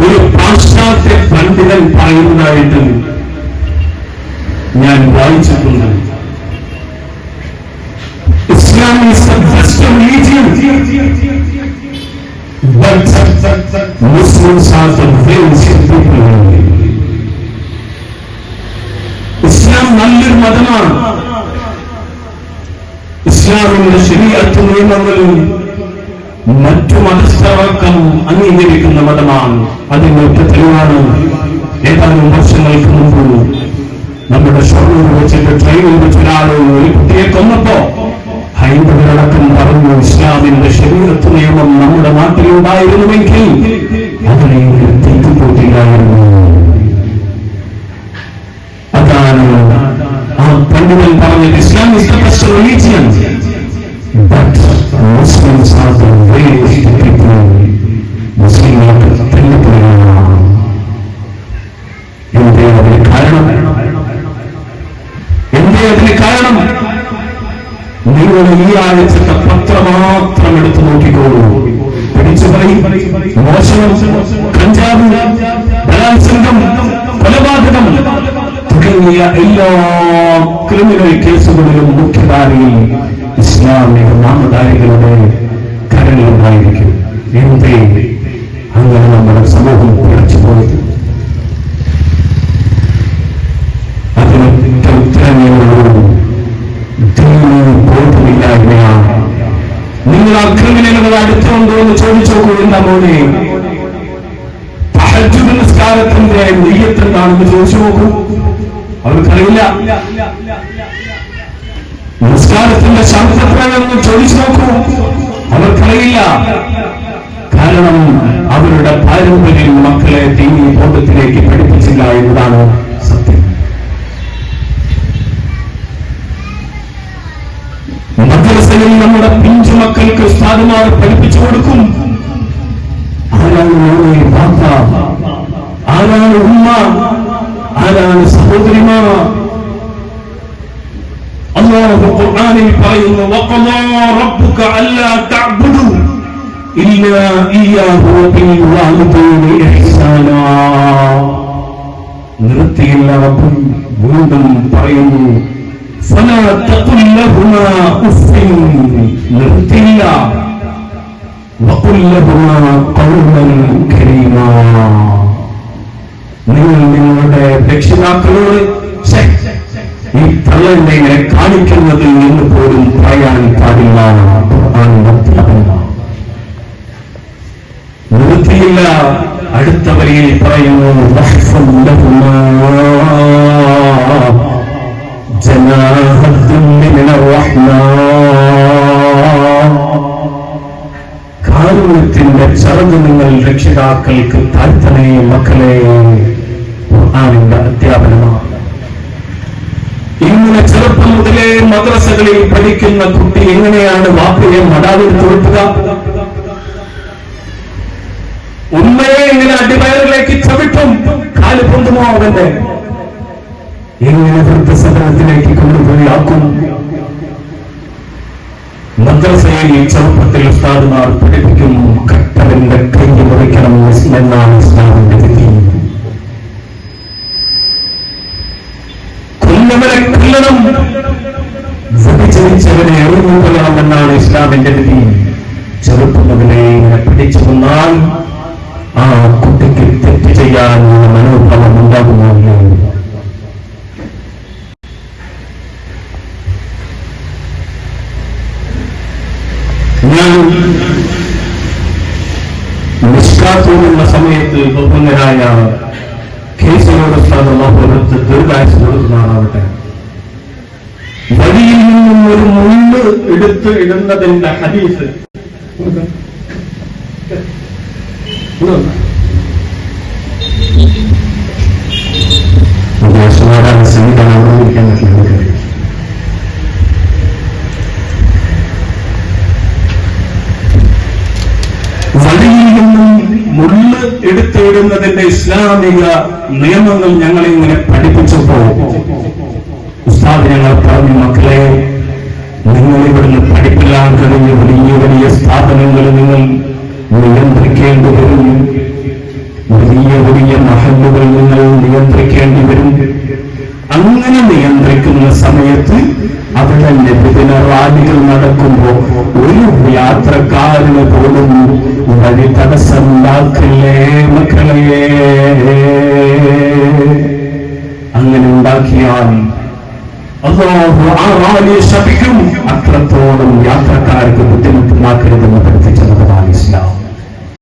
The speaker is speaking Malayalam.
ഒരു പാശ്ചാത്യ പണ്ഡിതൻ പറയുന്നതായിട്ട് ഞാൻ വായിച്ചിട്ടുണ്ട് ഇസ്ലാം the best religion but Muslims are the very people. Islam നല്ലൊരു മതമാണ് ഇസ്ലാമിന്റെ ശരീരത്ത് നിയമങ്ങളും മറ്റു മതസ്ഥർക്കും അംഗീകരിക്കുന്ന മതമാണ്. അതിന്റെ ഒറ്റ ഏതാനും വർഷങ്ങൾക്ക് മുമ്പ് നമ്മുടെ ഷൊർണൂർ വെച്ചിട്ട് ട്രെയിനിൽ വെച്ച് ഒരു കുട്ടിയെ കൊന്നപ്പോ ഹൈന്ദവരടക്കം പറഞ്ഞു ഇസ്ലാമിന്റെ ശരീരത്ത് നിയമം നമ്മുടെ നാട്ടിലുണ്ടായിരുന്നുവെങ്കിൽ അതിനെ തെറ്റുപോയില്ലായിരുന്നു അതാണ് ആ പണ്ഡിതൻ പറഞ്ഞത് Islam is religion but Muslims are നിങ്ങൾ ഈ ആഴ്ചത്തെ പത്രം മാത്രം എടുത്തു നോക്കിക്കോളൂ പിടിച്ചു പറയും. മോശം കഞ്ചാവ് ബലാത്സംഗം കൊലപാതകം തുടങ്ങിയ എല്ലാ ക്രിമിനൽ കേസുകളിലും മുഖ്യധാരയിൽ ഇസ്ലാമിക നാമധാരികളുടെ കരങ്ങളുണ്ടായിരിക്കും എന്തേ? നിങ്ങൾ ആ ക്രിമിനലുകൾ അടുത്തുണ്ടോ എന്ന് ചോദിച്ചു നോക്കൂ എന്താ മോനെ നിസ്കാരത്തിന്റെ നെയ്യത്ത് എന്താണെന്ന് ചോദിച്ചു നോക്കൂ. അവർക്കറിയില്ല. നിസ്കാരത്തിന്റെ ശബ്ദപ്രകടനം ചോദിച്ചു നോക്കൂ. അവർക്കറിയില്ല. കാരണം അവരുടെ പാരമ്പര്യം മക്കളെ ദീനി ബോധത്തിലേക്ക് പഠിപ്പിച്ചില്ല എന്നതാണ് സത്യം. മദ്രസയിൽ നമ്മുടെ പിഞ്ചു മക്കൾക്ക് ഉസ്താദുമാർ പഠിപ്പിച്ചു കൊടുക്കും. ആരാണ് ആരാണ് ഉമ്മ? ആരാണ് ഖുർആനിൽ പറയുന്നു അല്ലാ തഅബ്ദു ഇല്ലാ നിർത്തിയില്ല റബ്ബ് വീണ്ടും പറയുന്നു നിർത്തില്ല നിങ്ങൾ നിങ്ങളുടെ രക്ഷിതാക്കളോട് ഈ തള്ളന്റെ ഇങ്ങനെ കാണിക്കുന്നത് എന്ന് പോലും പറയാൻ പാടില്ല. നിർത്തിയില്ല. അടുത്ത വരിയിൽ പറയുന്നു ചെറുത് നിങ്ങൾ രക്ഷിതാക്കൾക്ക് പ്രാർത്ഥനയും മക്കളെ ഖുർആനിന്റെ അധ്യാപനമാണ്. ഇങ്ങനെ ചെറുപ്പം മുതലേ മദ്രസകളിൽ പഠിക്കുന്ന കുട്ടി എങ്ങനെയാണ് വാപ്പയെ മടാവിൽ തോൽക്കുക ഉമ്മയെ ഇങ്ങനെ അടിവയറിലേക്ക് ചവിട്ടും കാൽ പൊന്തുമോ അവന്റെ. എങ്ങനെ വൃദ്ധസദനത്തിലേക്ക് കൊണ്ടുപോയി ആക്കും? മദ്രസയിൽ ചെറുപ്പത്തിൽ ഉസ്താദുമാർ പഠിപ്പിക്കുന്നു കട്ടവന്റെ കൈ മുറിക്കണം എന്നാണ് ഇസ്ലാമിന്റെ വിധി. കൊല്ലവരെ കൊല്ലണം വ്യഭിചരിച്ചവനെ എറിഞ്ഞുകൊള്ളണം എന്നാണ് ഇസ്ലാമിന്റെ വിധി. ചെറുപ്പം ഇങ്ങനെ വന്നാൽ ആ കുട്ടിക്ക് തെറ്റ് ചെയ്യാനുള്ള മനോഭാവം ഉണ്ടാകുമല്ലോ ഞാൻ നിഷ്കാത്തുള്ള സമയത്ത് ബഹുമനായ കേസിനോട് സ്ഥാനത്ത് ദീർഘായുസ് കൊടുക്കുന്നതാവട്ടെ വഴിയിൽ നിന്നും ഒരു മുള്ള് എടുത്ത് ഇടുന്നതിന്റെ ഹദീസ്. സംവിധാനം അവതരിക്കാൻ മുള്ള് എടുത്തിടുന്നതിന്റെ ഇസ്ലാമിക നിയമങ്ങൾ ഞങ്ങളെ ഇങ്ങനെ പഠിപ്പിച്ചപ്പോ ഉസ്താദ് ഞങ്ങൾ പറഞ്ഞു മക്കളെ നിങ്ങൾ ഇവിടുന്ന് പഠിപ്പില്ലാൻ കഴിഞ്ഞ വലിയ വലിയ സ്ഥാപനങ്ങൾ നിങ്ങൾ നിയന്ത്രിക്കേണ്ടി വരും. വലിയ വലിയ മഹല്ലുകൾ നിങ്ങൾ നിയന്ത്രിക്കേണ്ടി വരും. അങ്ങനെ നിയന്ത്രിക്കുന്ന സമയത്ത് അവിടെ ലഭിക്കുന്ന റാലികൾ നടക്കുമ്പോ ഒരു യാത്രക്കാരന് പോലും വഴി തടസ്സമുണ്ടാക്കില്ലേ മക്കളെ? അങ്ങനെ ഉണ്ടാക്കിയാൽ ശപിക്കും. അത്രത്തോളം യാത്രക്കാർക്ക് ബുദ്ധിമുട്ടുണ്ടാക്കരുതെന്ന് പഠിപ്പിച്ചത് ഇസ്ലാം.